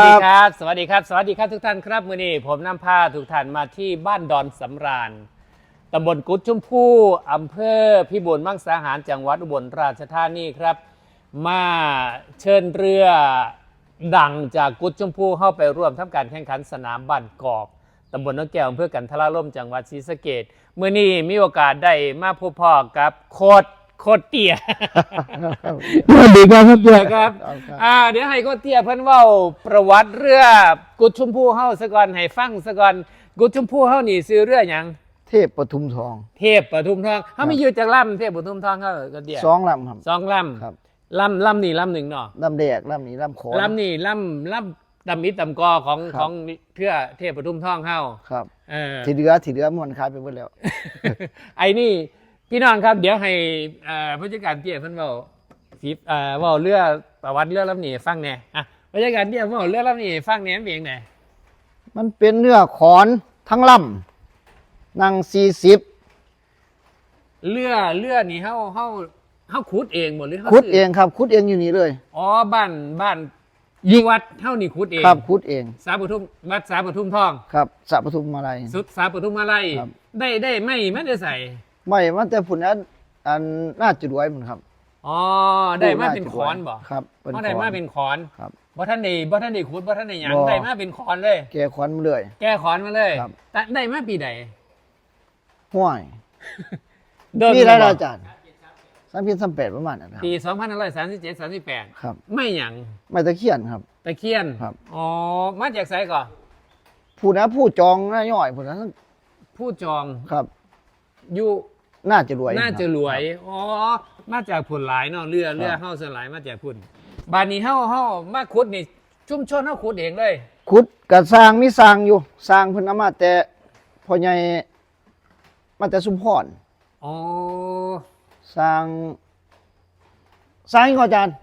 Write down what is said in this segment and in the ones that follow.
สวัสดีครับ สวัสดีครับ สวัสดีครับทุกท่านครับมื่อนี้ผมนำพาทุกท่านมาที่บ้านดอนสำราญตำบลกุดชมพู่อำเภอพิบูลมังสาหารจังหวัดอุบลราชธานีครับ มาเชิญเรือดังจากกุดชมพู่เข้าไปร่วมทำการแข่งขันสนามบ้านกอกตำบลนกแก้วอำเภอกันทราล่มจังหวัดศรีสะเกดเมื่อนี้มีโอกาสได้มาพบพ่อกับโคด โคดเตี่ยสวัสดีครับครับเพื่อนนะครับ อ่า เดี๋ยวให้โก็เตี้ยเพิ่นเว้าประวัติเรือกุดชมพู่เฮาซะก่อนให้ฟังซะก่อนกุดชมพู่เฮานี่ซื้อเรือหยังเทพปทุมทอง เทพปทุมทองเฮามีอยู่จากลำเทพปทุมทองเฮาก็เตี้ยสองลำครับสองลครับำลำลำนี่ลำหนึ่งเนาะลำแดกลำนี้ลำโขนลำนี่ลำลำตำมิตรตำกอของครับของเทือเทพปทุมทองเฮาครับ เออที่เหลือที่เหลือมันขายไปหมดแล้วไอ้นี่ พี่น้องครับ เดี๋ยวให้เอ่อผู้จัดการเตี้ยเพิ่นเว้าสิเอ่อเว้าเรือประวัติเรือลำนี้ให้ฟังแหน่อะผู้จัดการเตี้ยเว้าเรือลำนี้ให้ฟังแหน่มันเป็นจังไดมันเป็นเนื้อขอนทั้งลำนั่งสี่สิบเรือเรือนี่เฮาเฮาเฮาขุดเองหมดหรือเฮาคุดซื้เองครับคุดเองอยู่นี่เลยอ๋อบ้านบ้านอยู่วัดเฮานี่ขุดเองครับคุดเอง สาปทุมวัดสาปทุมทอง ครับสระปทุมมาลัยสุดสาปทุมมาไล่ครับได้ได้ไม่ไม่ได้ใส่ ไม่มันแต่ผุนนั้นอันน่าจุดไว้มันครับอ๋อได้มาเป็นขอนบ่ครับเป็นอ๋อขได้อนมาเป็นขอนครับบ่ท่านได้บ่ท่านได้ขุดบ่ท่านได้หยังบ่ได้มาเป็นขอนเลย แกขอนมาเลย แก้ขอนมาเลยครับแต่ได้มาปีใดห้วยเดินนี่ได้บ่อาจารย์สามพินสามแปดประมาณนั้นครับปี2537 38ครับ ไม่หยังไม่ตะเคียนครับตะเคียนครับอ๋อมาจากไสก่อนผู้นะผู้จองน่าย่อยผู้นั้นผู้จองครับอยู่ น่าจะรวยน่าจะรวย อ๋อ มาจากผลหลายเนาะเรือเรือเฮาสลายมาจากพุ่นบานนี้เฮาเฮามาขุดนี่ชุมชนเฮาขุดเองเลย ขุดกับสร้างมีสร้างอยู่ สร้างเพิ่นเอามาแต่พ่อใหญ่มาแต่สุมพรอ๋อสร้างสร้างอีกอาจารย์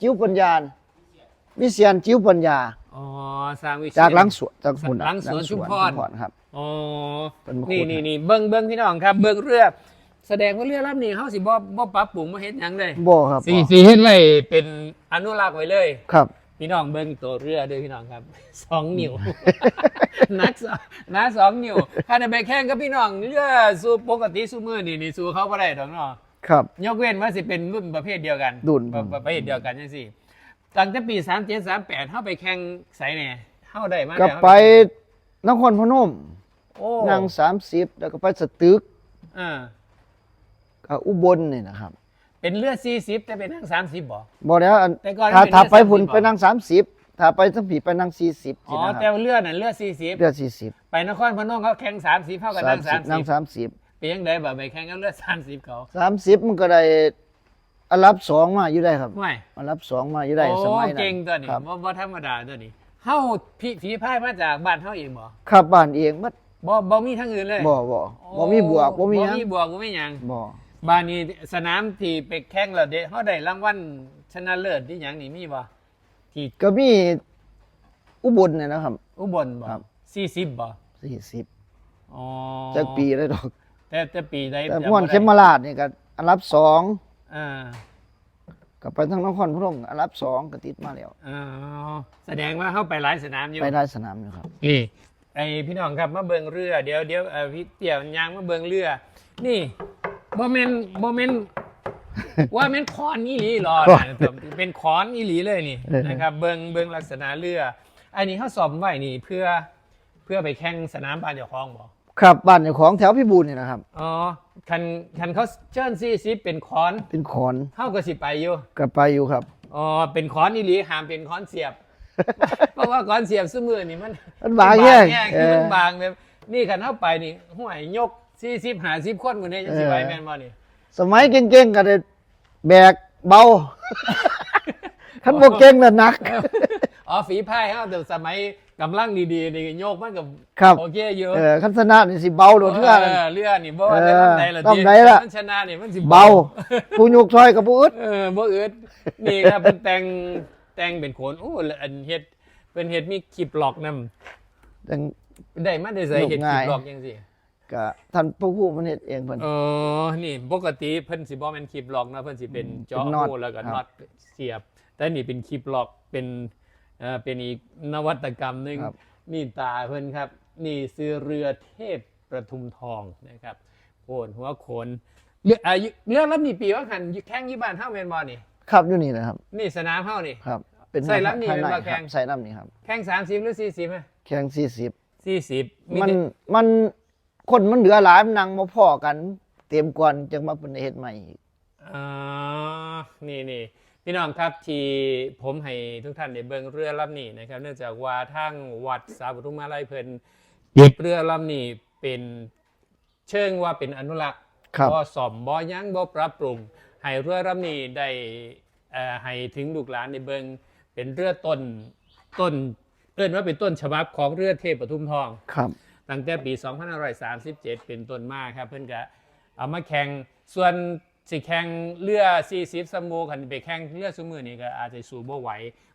จิ้วปัญญาวิเชียนจิ้วปัญญาอ๋อสร้างวิเชียรจากหลังสวนจากพุ่นน่ะหลังสวนชุมพรครับอ๋อเป็นมาขุดนี่นี่นี่เบิ่งเบิ่งพี่น้องครับ เบิ่งเรือ แสดงว่าเรือลำนี้เฮาสิบ่บ่ปรับปรุงบ่เฮ็ดหยังเลย บ่ครับสิสิเฮ็ดไว้เป็นอนุรักษ์ไว้เลย ครับ พี่น้องเบิ้งตัวเรือด้วยพี่น้องครับสองนิ้วนักสองนักสองนิ้วถ้าในไปแข่งกับพี่น้องเรือสู้ปกติสู้มือนี่นี่สู้เขาไ่ได้ดอกเนาะครับ ยกเว้นว่าสิเป็นรุ่นประเภทเดียวกันรุ่น ประประเภทเดียวกันจังซี่ตั้งแต่ปี3 7 3 8เฮาไปแข่งไสแหน่เฮาได้มาก็แล้วไปนครพนมโอ้นั่ง30แล้วก็ไปสตึก อ่า กับอุบลนี่นะครับ เป็นเรือ40แต่เป็นนั่ง30บ่บ่แล้วอันแต่ก่อนถ้ามันเป็นถ้าไปเรือพุ่น30 ไปนั่ง30ถ้าไปทั้งผีไปนั่ง40อ๋สิอนะคแต่รับว่าเรือนั่นเรือ40เรือ40ไปนครพนมเขาแข่ง30เฮาก็นั่ง30นั่ง30 30เป็นยังไงบ่ไปแข่งกับเรือ30เขาสามสิบมันก็ได้อันรับสองมาอยู่ได้ครับห่วยอันรับสองมาอยู่ได้โอ้สมัยนั้นเก่งตัวนี้ครับบ่บ่ธรรมดาตัวนี้เฮาผีผีพายมาจากบ้านเฮาเองบ่ขับบ้านเองมัดบ่บ่มีทางอื่นเลยบ่บ่บ่มีบวกบ่มีหบ่ยังมีบวกบ่มีหยังบ่ บ้านนี้สนามที่ไปแข่งแล้วเด้เฮาได้รางวัลชนะเลิศที่หยังนี่มีบ่ที่ก็มีอุบลเนี่ยนะครับ อุบลบ่ครับ40บ่40อ๋อจักปีได้ดอก แต่แต่ปีใดแต่จำม่วนบ่ได้เขมราชนี่ก็อันรับสองอ่า ก็ไปทางนครพนมอันรับสองก็ติดมาแล้ว อ๋อแสดงว่าเฮาไปหลายสนามอยู่ไปได้สนามอยู่ครับ นี่ไอพี่น้องครับมาเบิงเรือ เดี๋ยวเดี๋ยวเอ่อพี่เตี่ยวยางมาเบิงเรือ นี่ โมเมนโมเมนว่าแม่นคอนอีหลีหรอคอนนะเป็นคอนอีหลีเลยนี่เออนะครับ เบิงเบิงลักษณะเรือ อันนี้เขาสอมไว้นี่เพื่อเพื่อไปแข่งสนามบานเจ้าของบอกครับบ้านเจ้าของแถวพิบูลนี่นะครับอ๋อคันคันเขาเชิญซีซิเป็นคอนเป็นขอนเท่ากับสิไปอยู่ก็ไปอยู่ครับอ๋อเป็นคอนอีหลีห้ามเป็นคอนเสียบ เพราะว่าคอนเสียบซื้อมือนี่มันมันบางแยกแยเอคืออมันบางเลยนี่ขันเข้าไปนี่ห่วยยก สี่สิบหาสิบคนคนนี้จะสิไหวแม่นบ่นี่สมัยเก่งๆก็ได้แบกเบาคันบ่เก่งน่ะหนัก อ๋อฝีพายเขาแต่สมัยกำลังดีๆนี่โยกมันกับครับโอเคอยู่เออคันชนะนี่สิเบาโดดเทื่อนั่นเรือนี่บ่ว่าแต่เออลำใดล่ะลำใดล่ะมันชนะนี่มันสิเบาผู้ยกซอยกับผู้อึดเออบ่อึดนี่ครับเป็นแต่งแต่งเป็นโขนโอ้แล้วอันเฮ็ดเป็นเฮ็ดมีคลิปหลอกนำจังได้มาได้ใส่เฮ็ดคลิปหลอกจังซี่ ก็ท่านผู้ผู้มันเฮ็ดเองเพิ่น เออ นี่ปกติเพิ่นสิบ่แม่นคลิปล็อกนะเพิ่นสิเป็นอืมเจาะเป็นน็อตหูแล้วก็ครับ น็อตเสียบ แต่นี่เป็นคลิปล็อกเป็นเอ่อเป็นอีกนวัตกรรมหนึ่งครับ นี่ตาเพิ่นครับ นี่ซื้อเรือเทพประทุมทองนะครับโคนหัวโขนเรืออายุเรือลำนี้ปีว่าหันแข่งยี่บ้านเฮ้าแมนบอนี่ ครับอยู่นี่นะครับ นี่สนามเฮ้านี่ ครับ เป็นใส่ลำนี่ภายในเป็นว่าคแข่รับงใส่ลำนี่ครับ แข่งสามสิบหรือสี่สิบไหมแข่งสี่สิบสี่สิบมันมัน คนมันเหลือหลายมันนั่งมาพ่อกัน เตรียมก่อนจังมาเป็นเฮ็ดใหม่อีกอ๋อนี่นี่พี่น้องครับที่ผมให้ทุกท่านได้เบิ่งเรือลำนี้นะครับ เนื่องจากว่าทางวัดสาบุทุมาลัยเพิ่นเก็บเรือลำนี้เป็นเชิงว่าเป็นอนุรักษ์ครับบ่ซ่อมบ่หยังบ่ปรับปรุงให้เรือลำนี้ได้เอ่อให้ถึงลูกหลานได้เบิ่งเป็นเรือต้นต้นเอิ้นว่าเป็นต้นฉบับของเรือเทพปทุมทอง ครับ ตั้งแต่ปี 2537 เป็นต้นมาครับเพิ่นก็เอามาแข่งส่วนสิแข่งเรือ40สมูคันไปแข่งเรือซุมือนี่ก็อาจจะสู้บ่ไหว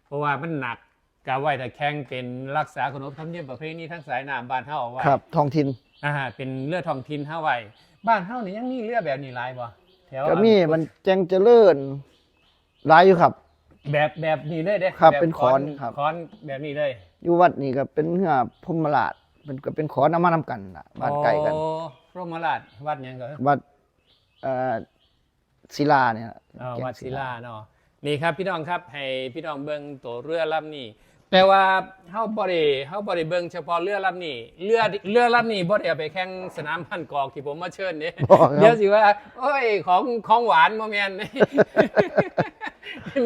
เพราะว่ามันหนักกะไว้แต่แข่งเป็นรักษาขนบธรรมเนียมประเพณีทั้งสายน้ำบ้านเฮาเอาไว้ครับท้องถิ่นอ่าเป็นเรือท้องถิ่นเฮาไว้บ้านเฮานี่ยังมีเรือแบบนี้หลายบ่แถวก็มีมันแจงเจริญหลายอยู่ครับ แบบแบบนี้เลยเด้ครับแเป็นขอนครับขอนแบบนี้เลย อยู่วัดนี่ก็เป็นเหือพรหมราช เป็นก็เป็นขอนำมานำกันล่ะบ้านใกล้กันโอ้พรหมราชวัดหยังก็วัดเอ่อศิลาเนี่ยอ่าแก่งวัดศิลาเนาะนี่ครับพี่น้องครับให้พี่น้องเบิ่งตัวเรือลำนี้ แต่ว่าเฮาบ่ได้เฮาบ่ได้เบิ่งเฉพาะเรือลำนี้เรือเรือลำนี้บ่ได้เอาไปแข่งสนามพันกอกที่ผมมาเชิญเด้บอกครับเดี๋ยวสิว่า โอ้ย ของของหวานบ่แม่น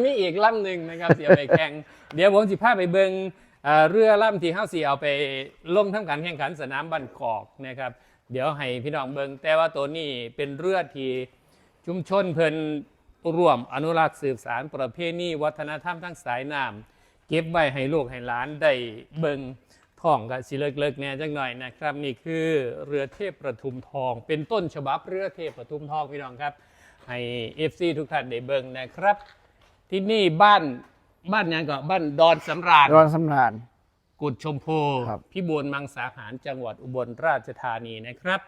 มีอีกลำหนึ่งนะครับสิเอาไปแข่ง เดี๋ยวผมสิพาไปเบิ่ง เรือลำที่เฮาสิเอาไปลงทำการแข่งขันสนามบันกอกนะครับ เดี๋ยวให้พี่น้องเบิงแต่ว่าตัวนี้เป็นเรือที่ชุมชนเพิ่นร่วมอนุรักษ์สืบสารประเพณีวัฒนธรรมทั้งสายน้ำเก็บไว้ให้ลูกให้หลานได้เบิงท่องกับสิเลิกๆแน่จังหน่อยนะครับ นี่คือเรือเทพประทุมทอง เป็นต้นฉบับเรือเทพประทุมทองพี่น้องครับให้เอฟซีทุกท่านได้เบิงนะครับ ที่นี่บ้าน บ้านหยังก็บ้านดอนสำราญร้อนสำราญ กุดชมพู ครับ พิบูลมังสาหารจังหวัดอุบลราชธานีนะครับ